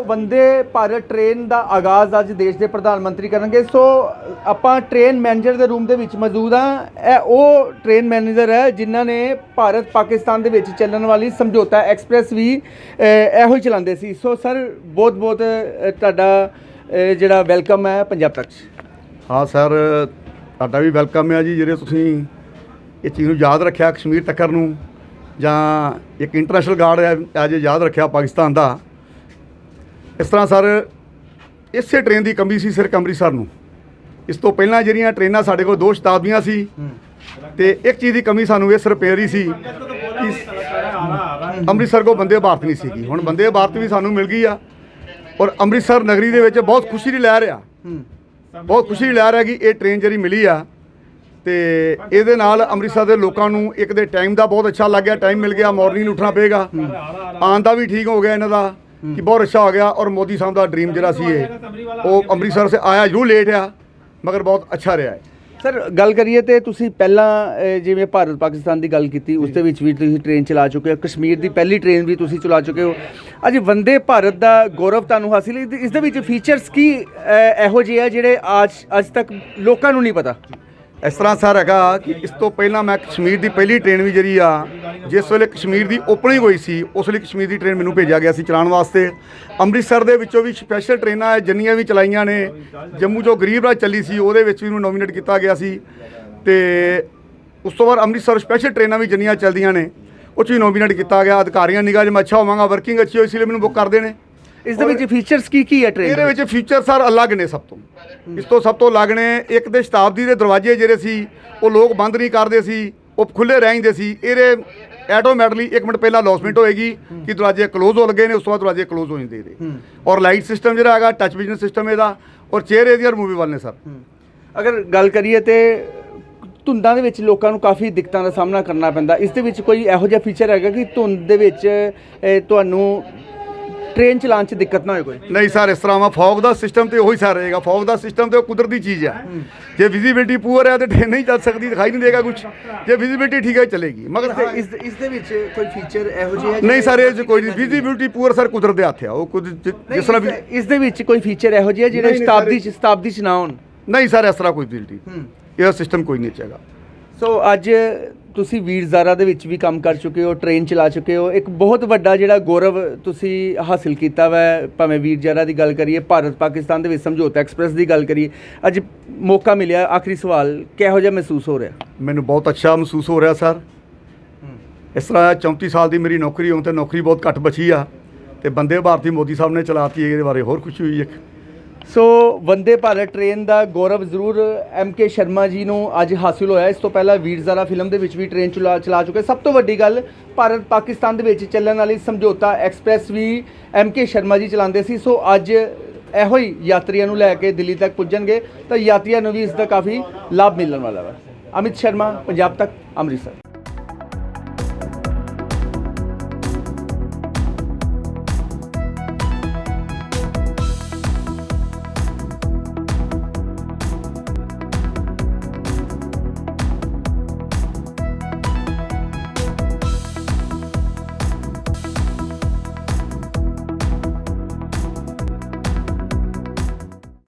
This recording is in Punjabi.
ਵੰਦੇ ਭਾਰਤ ਟ੍ਰੇਨ ਦਾ ਆਗਾਜ਼ ਅੱਜ ਦੇਸ਼ ਦੇ ਪ੍ਰਧਾਨ ਮੰਤਰੀ ਕਰਨਗੇ। ਸੋ ਆਪਾਂ ਟ੍ਰੇਨ ਮੈਨੇਜਰ ਦੇ ਰੂਮ ਦੇ ਵਿੱਚ ਮੌਜੂਦ ਆ ਇਹ ਉਹ ਟ੍ਰੇਨ ਮੈਨੇਜਰ ਹੈ ਜਿਨ੍ਹਾਂ ਨੇ ਭਾਰਤ ਪਾਕਿਸਤਾਨ ਦੇ ਵਿੱਚ ਚੱਲਣ ਵਾਲੀ ਸਮਝੌਤਾ ਐਕਸਪ੍ਰੈਸ ਵੀ ਇਹੋ ਹੀ ਚਲਾਉਂਦੇ ਸੀ। ਸੋ ਸਰ ਬਹੁਤ ਬਹੁਤ ਤੁਹਾਡਾ ਜਿਹੜਾ ਵੈਲਕਮ ਹੈ ਪੰਜਾਬ ਤੱਕ। 'ਚ। ਹਾਂ ਸਰ, ਤੁਹਾਡਾ ਵੀ ਵੈਲਕਮ ਹੈ ਜੀ, ਜਿਹੜੇ ਤੁਸੀਂ ਇਹ ਚੀਜ਼ ਨੂੰ ਯਾਦ ਰੱਖਿਆ ਕਸ਼ਮੀਰ ਤੱਕਰ ਨੂੰ ਜਾਂ ਇੱਕ ਇੰਟਰਨੈਸ਼ਨਲ ਗਾਰਡ ਐਜ ਯਾਦ ਰੱਖਿਆ ਪਾਕਿਸਤਾਨ ਦਾ। ਇਸ ਤਰ੍ਹਾਂ ਸਰ, ਇਸੇ ਟ੍ਰੇਨ ਦੀ ਕਮੀ ਸੀ ਸਿਰਫ ਅੰਮ੍ਰਿਤਸਰ ਨੂੰ। ਇਸ ਤੋਂ ਪਹਿਲਾਂ ਜਿਹੜੀਆਂ ਟ੍ਰੇਨਾਂ ਸਾਡੇ ਕੋਲ ਦੋ ਸ਼ਤਾਬਦੀਆਂ ਸੀ ਤੇ ਇੱਕ ਚੀਜ਼ ਦੀ ਕਮੀ ਸਾਨੂੰ ਇਸ ਰਿਪੇਅਰ ਪੈ ਸੀ ਕਿ ਅੰਮ੍ਰਿਤਸਰ ਕੋ ਬੰਦੇ ਭਾਰਤ ਨਹੀਂ ਸੀਗੀ। ਹੁਣ ਬੰਦੇ ਭਾਰਤ ਵੀ ਸਾਨੂੰ ਮਿਲ ਗਈ ਆ ਔਰ ਅੰਮ੍ਰਿਤਸਰ ਨਗਰੀ ਦੇ ਵਿੱਚ ਬਹੁਤ ਖੁਸ਼ੀ ਦੀ ਲਹਿਰ ਆ। ਬਹੁਤ ਖੁਸ਼ੀ ਦੀ ਲਹਿਰ ਹੈ ਕਿ ਇਹ ਟ੍ਰੇਨ ਜਿਹੜੀ ਮਿਲੀ ਆ ਤੇ ਇਹਦੇ ਨਾਲ ਅੰਮ੍ਰਿਤਸਰ ਦੇ ਲੋਕਾਂ ਨੂੰ ਇੱਕ ਦੇ ਟਾਈਮ ਦਾ ਬਹੁਤ ਅੱਛਾ ਲੱਗ ਗਿਆ। ਟਾਈਮ ਮਿਲ ਗਿਆ ਮਾਰਨਿੰਗ ਨੂੰ ਉੱਠਣਾ ਪਏਗਾ। ਆਉਣ ਦਾ ਵੀ ਠੀਕ ਹੋ ਗਿਆ ਇਹਨਾਂ ਦਾ। ਕਿ ਬਹੁਤ ਅੱਛਾ ਹੋ ਗਿਆ ਔਰ ਮੋਦੀ ਸਾਹਿਬ ਦਾ ਡ੍ਰੀਮ ਜਿਹੜਾ ਸੀ ਇਹ ਉਹ ਅੰਮ੍ਰਿਤਸਰ ਸੇ ਆਇਆ ਜ਼ਰੂਰ ਲੇਟ ਆ ਮਗਰ ਬਹੁਤ ਅੱਛਾ ਰਿਹਾ ਹੈ। ਸਰ ਗੱਲ ਕਰੀਏ ਤੇ ਤੁਸੀਂ ਪਹਿਲਾਂ ਜਿਵੇਂ ਭਾਰਤ ਪਾਕਿਸਤਾਨ ਦੀ ਗੱਲ ਕੀਤੀ ਉਸ ਦੇ ਵਿੱਚ ਵੀ ਤੁਸੀਂ ਟ੍ਰੇਨ ਚਲਾ ਚੁੱਕੇ ਹੋ ਕਸ਼ਮੀਰ ਦੀ ਪਹਿਲੀ ਟ੍ਰੇਨ ਵੀ ਤੁਸੀਂ ਚਲਾ ਚੁੱਕੇ ਹੋ। ਅੱਜ ਵੰਦੇ ਭਾਰਤ ਦਾ ਗੌਰਵ ਤੁਹਾਨੂੰ ਹਾਸਿਲ ਹੈ। ਇਸ ਦੇ ਵਿੱਚ ਫੀਚਰਸ ਕੀ ਇਹੋ ਜਿਹੇ ਆ ਜਿਹੜੇ ਅੱਜ ਅੱਜ ਤੱਕ ਲੋਕਾਂ ਨੂੰ ਨਹੀਂ ਪਤਾ? ਇਸ ਤਰ੍ਹਾਂ ਸਰ ਹੈਗਾ ਕਿ ਇਸ ਤੋਂ ਪਹਿਲਾਂ ਮੈਂ ਕਸ਼ਮੀਰ ਦੀ ਪਹਿਲੀ ਟ੍ਰੇਨ ਵੀ ਜਿਹੜੀ ਆ ਜਿਸ ਵੇਲੇ ਕਸ਼ਮੀਰ ਦੀ ਓਪਨਿੰਗ ਹੋਈ ਸੀ ਉਸ ਵੇਲੇ ਕਸ਼ਮੀਰ ਦੀ ਟ੍ਰੇਨ ਮੈਨੂੰ ਭੇਜਿਆ ਗਿਆ ਸੀ ਚਲਾਉਣ ਵਾਸਤੇ। ਅੰਮ੍ਰਿਤਸਰ ਦੇ ਵਿੱਚੋਂ ਵੀ ਸਪੈਸ਼ਲ ਟ੍ਰੇਨਾਂ ਹੈ, ਜਿੰਨੀਆਂ ਵੀ ਚਲਾਈਆਂ ਨੇ ਜੰਮੂ ਜੋ ਗਰੀਬ ਰਾਜ ਚੱਲੀ ਸੀ ਉਹਦੇ ਵਿੱਚ ਵੀ ਮੈਨੂੰ ਨੋਮੀਨੇਟ ਕੀਤਾ ਗਿਆ ਸੀ। ਤੇ ਉਸ ਤੋਂ ਬਾਅਦ ਅੰਮ੍ਰਿਤਸਰ ਸਪੈਸ਼ਲ ਟ੍ਰੇਨਾਂ ਵੀ ਜਿੰਨੀਆਂ ਚੱਲਦੀਆਂ ਨੇ ਉਹ 'ਚ ਵੀ ਨੋਮੀਨੇਟ ਕੀਤਾ ਗਿਆ। ਅਧਿਕਾਰੀਆਂ ਨਿਗਾਹ 'ਚ ਮੈਂ ਅੱਛਾ ਹੋਵਾਂਗਾ ਵਰਕਿੰਗ ਅੱਛੀ ਹੋਈ ਇਸ ਲਈ ਮੈਨੂੰ ਬੁੱਕ ਕਰਦੇ ਨੇ। ਇਸ ਦੇ ਵਿੱਚ ਫੀਚਰਸ ਕੀ ਕੀ ਹੈ ਟ੍ਰੇਨ ਇਹਦੇ ਵਿੱਚ ਫੀਚਰ ਸਰ ਅਲੱਗ ਨੇ ਸਭ ਤੋਂ। ਇਸ ਤੋਂ ਸਭ ਤੋਂ ਅਲੱਗ ਨੇ ਇੱਕ ਤੇ ਸ਼ਤਾਬਦੀ ਦੇ ਦਰਵਾਜ਼ੇ ਜਿਹੜੇ ਸੀ ਉਹ ਲੋਕ ਬੰਦ ਨਹੀਂ ਕਰਦੇ ਸੀ ਉਹ ਖੁੱਲੇ ਰਹਿੰਦੇ ਸੀ। ਇਹਦੇ ਆਟੋਮੈਟਿਕਲੀ 1 ਮਿੰਟ ਪਹਿਲਾਂ ਲੌਸਮੈਂਟ ਹੋਏਗੀ ਕਿ ਦਰਵਾਜ਼ੇ ਕਲੋਜ਼ ਹੋ ਲੱਗੇ ਨੇ ਉਸ ਤੋਂ ਬਾਅਦ ਦਰਵਾਜ਼ੇ ਕਲੋਜ਼ ਹੋ ਜਾਂਦੇ ਇਹਦੇ ਔਰ ਲਾਈਟ ਸਿਸਟਮ ਜਿਹੜਾ ਹੈਗਾ ਟੱਚ ਵਿਜ਼ਨ ਸਿਸਟਮ ਇਹਦਾ ਔਰ ਚੇਅਰ ਇਹਦੀਆਂ ਰਿਮੂਵੇਬਲ ਨੇ ਸਰ। ਅਗਰ ਗੱਲ ਕਰੀਏ ਤੇ ਧੁੰਦਾਂ ਦੇ ਵਿੱਚ ਲੋਕਾਂ ਨੂੰ ਕਾਫੀ ਦਿੱਕਤਾਂ ਦਾ ਸਾਹਮਣਾ ਕਰਨਾ ਪੈਂਦਾ। ਇਸ ਦੇ ਵਿੱਚ ਕੋਈ ਇਹੋ ਜਿਹਾ ਫੀਚਰ ਹੈਗਾ ਕਿ ਧੁੰਦ ਦੇ ਵਿੱਚ ਤੁਹਾਨੂੰ ਟ੍ਰੇਨ ਚਲਾਉਣ 'ਚ ਦਿੱਕਤ ਨਾ ਹੋਏ ਕੋਈ? ਨਹੀਂ ਸਰ ਇਸ ਤਰ੍ਹਾਂ ਵਾ ਫੌਗ ਦਾ ਸਿਸਟਮ ਤੇ ਉਹੀ ਸਰ ਰਹੇਗਾ। ਫੌਗ ਦਾ ਸਿਸਟਮ ਤੇ ਉਹ ਕੁਦਰਤੀ ਚੀਜ਼ ਹੈ। ਜੇ ਵਿਜ਼ਿਬਿਲਟੀ ਪੂਅਰ ਹੈ ਤੇ ਟ੍ਰੇਨ ਨਹੀਂ ਚੱਲ ਸਕਦੀ ਦਿਖਾਈ ਨਹੀਂ ਦੇਗਾ ਕੁਝ ਜੇ ਵਿਜ਼ਿਬਿਲਟੀ ਠੀਕ ਹੈ ਚੱਲੇਗੀ। ਮਗਰ ਇਸ ਦੇ- ਇਸ ਦੇ- ਇਸ ਦੇ ਵਿੱਚ ਕੋਈ ਫੀਚਰ ਇਹੋ ਜਿਹੇ ਹੈ ਨਹੀਂ ਸਰ ਇਹ ਕੋਈ ਨਹੀਂ ਵਿਜ਼ਿਬਿਲਟੀ ਪੂਅਰ ਸਰ ਕੁਦਰਤ ਦੇ ਹੱਥ ਆ ਉਹ ਕੁਝ ਜਿਸ ਤਰ੍ਹਾਂ ਵੀ ਇਸ ਦੇ ਵਿੱਚ ਕੋਈ ਫੀਚਰ ਇਹੋ ਜਿਹੇ ਜਿਹੜੇ ਸ਼ਤਾਬਦੀ ਸ਼ਤਾਬਦੀ ਚ ਨਾ ਹੋਣ? ਨਹੀਂ ਸਰ ਇਸ ਤਰ੍ਹਾਂ ਕੋਈ ਵਿਜ਼ਿਬਿਲਟੀ ਹੂੰ। ਇਹਦਾ ਸਿਸਟਮ ਕੋਈ ਨਹੀਂ ਚਾਹੇਗਾ ਸੋ ਅੱਜ ਤੁਸੀਂ ਵੀਰ ਜ਼ਾਰਾ ਦੇ ਵਿੱਚ ਵੀ ਕੰਮ ਕਰ ਚੁੱਕੇ ਹੋ ਟ੍ਰੇਨ ਚਲਾ ਚੁੱਕੇ ਹੋ। ਇੱਕ ਬਹੁਤ ਵੱਡਾ ਜਿਹੜਾ ਗੌਰਵ ਤੁਸੀਂ ਹਾਸਿਲ ਕੀਤਾ ਵਾ ਭਾਵੇਂ ਵੀਰ ਜ਼ਾਰਾ ਦੀ ਗੱਲ ਕਰੀਏ ਭਾਰਤ ਪਾਕਿਸਤਾਨ ਦੇ ਵਿੱਚ ਸਮਝੌਤਾ ਐਕਸਪ੍ਰੈਸ ਦੀ ਗੱਲ ਕਰੀਏ। ਅੱਜ ਮੌਕਾ ਮਿਲਿਆ ਆਖਰੀ ਸਵਾਲ ਕਿਹੋ ਜਿਹਾ ਮਹਿਸੂਸ ਹੋ ਰਿਹਾ? ਮੈਨੂੰ ਬਹੁਤ ਅੱਛਾ ਮਹਿਸੂਸ ਹੋ ਰਿਹਾ ਸਰ। ਇਸ ਤਰ੍ਹਾਂ 34 ਸਾਲ ਦੀ ਮੇਰੀ ਨੌਕਰੀ ਹੋਣ ਤੇ ਨੌਕਰੀ ਬਹੁਤ ਘੱਟ ਬਚੀ ਆ। ਤੇ ਬੰਦੇ ਭਾਰਤੀ ਮੋਦੀ ਸਾਹਿਬ ਨੇ ਚਲਾਤੀ ਇਹਦੇ ਬਾਰੇ ਹੋਰ ਖੁਸ਼ੀ ਹੋਈ ਹੈ ਸੋ ਵੰਦੇ ਭਾਰਤ ਟ੍ਰੇਨ ਦਾ ਗੌਰਵ ਜ਼ਰੂਰ ਐਮ ਕੇ ਸ਼ਰਮਾ ਜੀ ਨੂੰ ਅੱਜ ਹਾਸਿਲ ਹੋਇਆ। ਇਸ ਤੋਂ ਪਹਿਲਾਂ ਵੀਰ ਜ਼ਾਰਾ ਫਿਲਮ ਦੇ ਵਿੱਚ ਵੀ ਟ੍ਰੇਨ ਚਲਾ ਚਲਾ ਚੁੱਕੇ ਸਭ ਤੋਂ ਵੱਡੀ ਗੱਲ, ਭਾਰਤ ਪਾਕਿਸਤਾਨ ਦੇ ਵਿੱਚ ਚੱਲਣ ਵਾਲੀ ਸਮਝੌਤਾ ਐਕਸਪ੍ਰੈਸ ਵੀ ਐਮ ਕੇ ਸ਼ਰਮਾ ਜੀ ਚਲਾਉਂਦੇ ਸੀ। ਸੋ ਅੱਜ ਇਹੋ ਹੀ ਯਾਤਰੀਆਂ ਨੂੰ ਲੈ ਕੇ ਦਿੱਲੀ ਤੱਕ ਪੁੱਜਣਗੇ। ਤਾਂ ਯਾਤਰੀਆਂ ਨੂੰ ਵੀ ਇਸ ਦਾ ਕਾਫੀ ਲਾਭ ਮਿਲਣ ਵਾਲਾ ਹੈ ਅਮਿਤ ਸ਼ਰਮਾ, ਪੰਜਾਬ ਤੱਕ, ਅੰਮ੍ਰਿਤਸਰ।